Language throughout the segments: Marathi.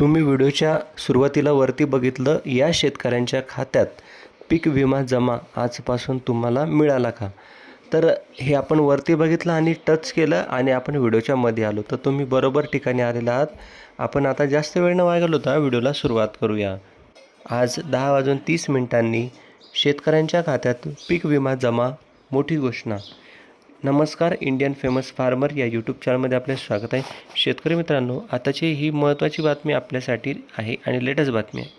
तुम्ही व्हिडिओच्या सुरुवातीला वरती बघितलं या शेतकऱ्यांच्या खात्यात पीक विमा जमा आजपासून तुम्हाला मिळाला का? तर हे आपण वरती बघितलं आणि टच केलं आणि आपण व्हिडिओच्या मध्ये आलो. तर तुम्ही बरोबर ठिकाणी आलेला आहात. आपण आता जास्त वेळ न वाया घालवता व्हिडिओला सुरुवात करूया. आज दहा वाजून तीस मिनिटांनी शेतकऱ्यांच्या खात्यात पीक विमा जमा मोठी घोषणा. नमस्कार इंडियन फेमस फार्मर या यूट्यूब चॅनलमध्ये आपले स्वागत आहे. शेतकरी मित्रांनो आताची ही महत्त्वाची बातमी आपल्यासाठी आहे आणि लेटेस्ट बातमी आहे.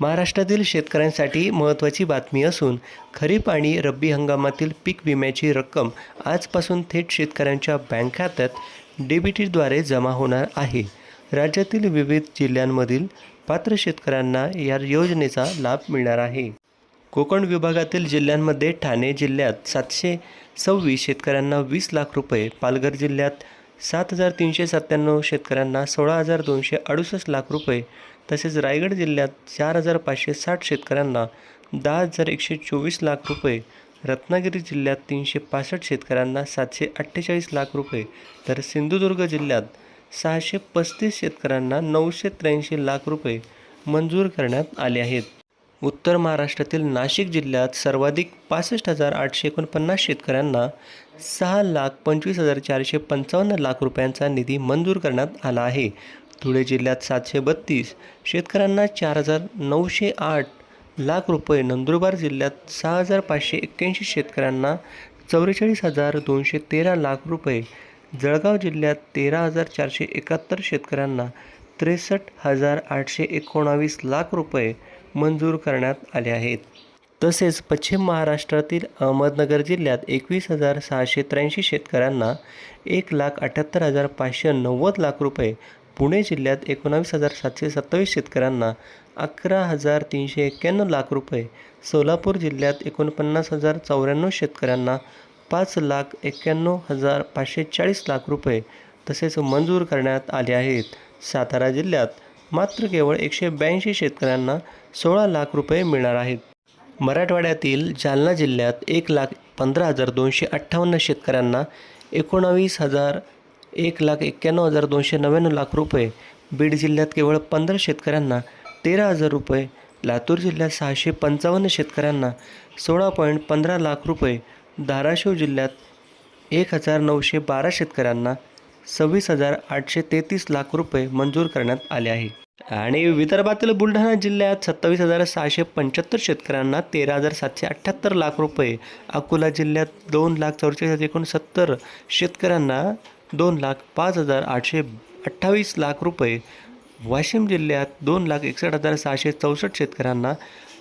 महाराष्ट्रातील शेतकऱ्यांसाठी महत्त्वाची बातमी असून खरीप आणि रब्बी हंगामातील पीक विम्याची रक्कम आजपासून थेट शेतकऱ्यांच्या बँक खात्यात डेबिटीद्वारे जमा होणार आहे. राज्यातील विविध जिल्ह्यांमधील पात्र शेतकऱ्यांना या योजनेचा लाभ मिळणार आहे. कोकण विभागातील जिल्ह्यांमध्ये ठाणे जिल्ह्यात सातशे सव्वीस शेतकऱ्यांना वीस लाख रुपये पालघर जिल्ह्यात सात हजार तीनशे सत्त्याण्णव शेतकऱ्यांना सोळा हजार दोनशे अडुसष्ट लाख रुपये तसेच रायगड जिल्ह्यात चार हजार पाचशे साठ शेतकऱ्यांना दहा हजार एकशे चोवीस लाख रुपये रत्नागिरी जिल्ह्यात तीनशे पासष्ट शेतकऱ्यांना सातशे अठ्ठेचाळीस लाख रुपये तर सिंधुदुर्ग जिल्ह्यात सहाशे पस्तीस शेतकऱ्यांना नऊशे त्र्याऐंशी लाख रुपये मंजूर करण्यात आले आहेत. उत्तर महाराष्ट्रातील नाशिक जिल्ह्यात सर्वाधिक पासष्ट हजार आठशे एकोणपन्नास शेतकऱ्यांना सहा लाख पंचवीस हजार चारशे पंचावन्न लाख रुपयांचा निधी मंजूर करण्यात आला आहे. धुळे जिल्ह्यात सातशे बत्तीस शेतकऱ्यांना चार हजार नऊशे आठ लाख रुपये नंदुरबार जिल्ह्यात सहा हजार पाचशे एक्क्याऐंशी शेतकऱ्यांना चौवेचाळीस हजार दोनशे तेरा लाख रुपये जळगाव जिल्ह्यात तेरा हजार चारशे एकाहत्तर शेतकऱ्यांना त्रेसष्ट हजार आठशे एकोणावीस लाख रुपये मंजूर करण्यात आले आहेत. तसेच पश्चिम महाराष्ट्रातील अहमदनगर जिल्ह्यात एकवीस हजार सहाशे त्र्याऐंशी शेतकऱ्यांना एक लाख अठ्याहत्तर हजार पाचशे नव्वद लाख रुपये पुणे जिल्ह्यात एकोणावीस हजार सातशे सत्तावीस शेतकऱ्यांना अकरा हजार तीनशे एक्क्याण्णव लाख रुपये सोलापूर जिल्ह्यात एकोणपन्नास हजार चौऱ्याण्णव शेतकऱ्यांना पाच लाख एक्क्याण्णव हजार पाचशे चाळीस लाख रुपये तसेच मंजूर करण्यात आले आहेत. सातारा जिल्ह्यात मात्र केवळ एकशे ब्याऐंशी शेतकऱ्यांना सोळा लाख रुपये मिळणार आहेत. मराठवाड्यातील जालना जिल्ह्यात एक लाख पंधरा हजार दोनशे अठ्ठावन्न शेतकऱ्यांना एकोणावीस हजार एक लाख एक्क्याण्णव हजार दोनशे नव्याण्णव लाख रुपये बीड जिल्ह्यात केवळ पंधरा शेतकऱ्यांना तेरा हजार रुपये लातूर जिल्ह्यात सहाशे पंचावन्न शेतकऱ्यांना सोळा पॉईंट पंधरा लाख रुपये धाराशिव जिल्ह्यात एक हजार नऊशे बारा शेतकऱ्यांना सव्वीस हजार आठशे तेहतीस लाख रुपये मंजूर करण्यात आले आहे. आणि विदर्भातील बुलढाणा जिल्ह्यात सत्तावीस हजार सहाशे पंच्याहत्तर शेतकऱ्यांना तेरा हजार सातशे अठ्ठ्याहत्तर लाख रुपये अकोला जिल्ह्यात दोन लाख चौवेचाळीस हजार एकोणसत्तर शेतकऱ्यांना दोन लाख पाच हजार आठशे अठ्ठावीस लाख रुपये वाशिम जिल्ह्यात दोन लाख एकसष्ट हजार सहाशे चौसष्ट शेतकऱ्यांना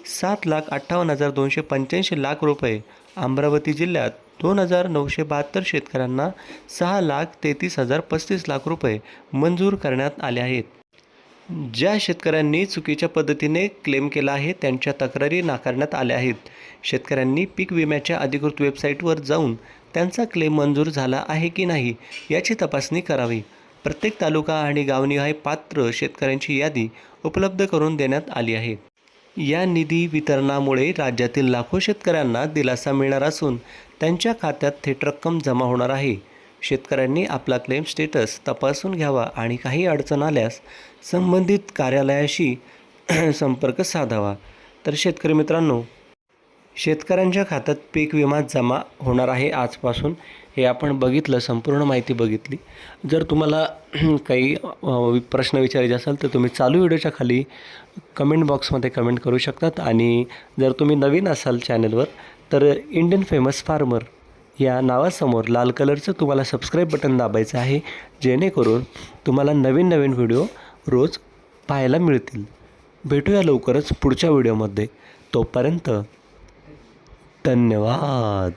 सात लाख अठ्ठावन्न हजार दोनशे पंच्याऐंशी लाख रुपये अमरावती जिल्ह्यात दोन हजार नऊशे बहात्तर शेतकऱ्यांना सहा लाख तेहतीस हजार पस्तीस लाख रुपये मंजूर करण्यात आले आहेत. ज्या शेतकऱ्यांनी चुकीच्या पद्धतीने क्लेम केला आहे त्यांच्या तक्रारी नाकारण्यात आल्या आहेत. शेतकऱ्यांनी पीक विम्याच्या अधिकृत वेबसाईटवर जाऊन त्यांचा क्लेम मंजूर झाला आहे की नाही याची तपासणी करावी. प्रत्येक तालुका आणि गावनिहाय पात्र शेतकऱ्यांची यादी उपलब्ध करून देण्यात आली आहे. या निधी वितरणामुळे राज्यातील लाखो शेतकऱ्यांना दिलासा मिळणार असून त्यांच्या खात्यात थेट रक्कम जमा होणार आहे. शेतकऱ्यांनी आपला क्लेम स्टेटस तपासून घ्यावा आणि काही अडचण आल्यास संबंधित कार्यालयाशी संपर्क साधावा. तर शेतकरी मित्रांनो शेतकऱ्यांच्या खात्यात पीक विमा जमा होणार आहे आजपासून. हे आपण बघितलं संपूर्ण माहिती बघितली. जर तुम्हाला काही प्रश्न विचारायचे असाल तर तुम्ही चालू व्हिडिओच्या खाली कमेंट बॉक्समध्ये कमेंट करू शकतात. आणि जर तुम्ही नवीन असाल चॅनलवर तर इंडियन फेमस फार्मर या नावासमोर लाल कलरचं तुम्हाला सबस्क्राईब बटन दाबायचं आहे. जेणेकरून तुम्हाला नवीन नवीन व्हिडिओ रोज पाहायला मिळतील. भेटूया लवकरच पुढच्या व्हिडिओमध्ये. तोपर्यंत धन्यवाद.